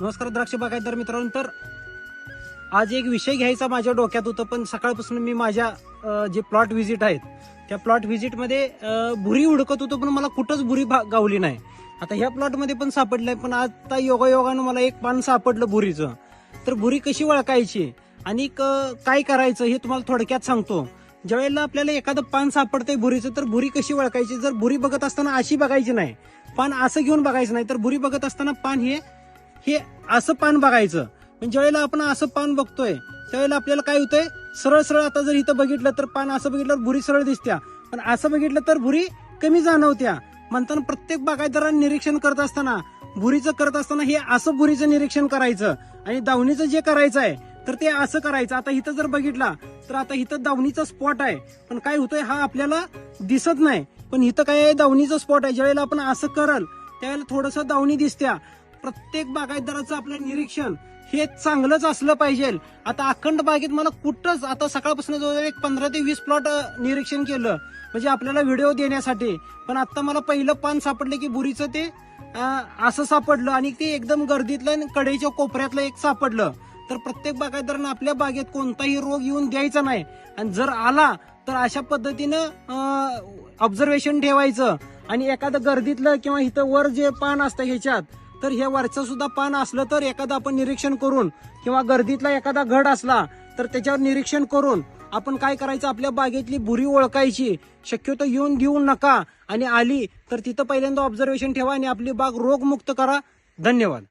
नमस्कार द्राक्ष बागायतदार मित्रांनो तर आज एक विषय घ्यायचा माझ्या डोक्यात होतं पण सकाळपासून मी माझ्या जे प्लॉट व्हिजिट आहेत त्या प्लॉट व्हिजिटमध्ये भुरी हुडकत होतो पण मला कुठंच भुरी भा- गावली नाही. आता ह्या प्लॉटमध्ये पण सापडलंय पण आता योगायोगानं मला एक पान सापडलं भुरीचं. तर भुरी कशी वळखायची आणि काय करायचं हे तुम्हाला थोडक्यात सांगतो. ज्यावेळेला आपल्याला एखादं पान सापडतंय भुरीचं तर भुरी कशी वळखायची? जर भुरी बघत असताना अशी बघायची नाही पान असं घेऊन बघायचं नाही तर भुरी बघत असताना पान हे हे असं पान बघायचं. पण ज्यावेळेला आपण असं पान बघतोय त्यावेळेला आपल्याला काय होतंय? सरळ सरळ आता जर इथं बघितलं तर पान असं बघितलं तर भुरी सरळ दिसत्या. पण असं बघितलं तर भुरी कमी जाणवत्या. म्हणताना प्रत्येक बागायतदारांनी निरीक्षण करत असताना भुरीचं करत असताना हे असं भुरीचं निरीक्षण करायचं आणि दावणीचं जे करायचं आहे तर ते असं करायचं. आता इथं जर बघितला तर आता इथं दावणीचा स्पॉट आहे. पण काय होतंय हा आपल्याला दिसत नाही. पण इथं काय आहे दावणीचा स्पॉट आहे. ज्यावेळेला आपण असं करल त्यावेळेला थोडस दावणी दिसत्या. प्रत्येक बागायतदाराचं आपलं निरीक्षण हे चांगलंच असलं पाहिजे. आता अखंड बागेत मला कुठंच आता सकाळपासून जवळ एक पंधरा ते वीस प्लॉट निरीक्षण केलं. म्हणजे आपल्याला व्हिडिओ देण्यासाठी. पण आता मला पहिलं पान सापडलं की बुरीचं ते असं सापडलं आणि ते एकदम गर्दीतलं आणि कडेच्या कोपऱ्यातलं एक सापडलं. तर प्रत्येक बागायतदारानं आपल्या बागेत कोणताही रोग येऊन द्यायचा नाही. आणि जर आला तर अशा पद्धतीनं ऑब्झर्वेशन ठेवायचं. आणि एखादं गर्दीतलं किंवा इथं वर जे पान असतं ह्याच्यात तर हे वरचं सुद्धा पान असलं तर एखादं आपण निरीक्षण करून किंवा गर्दीतला एखादा घड असला तर त्याच्यावर निरीक्षण करून आपण काय करायचं? आपल्या बागेतली बुरी ओळखायची. शक्यतो येऊन देऊ नका आणि आली तर तिथं पहिल्यांदा ऑब्झर्वेशन ठेवा आणि आपली बाग रोगमुक्त करा. धन्यवाद.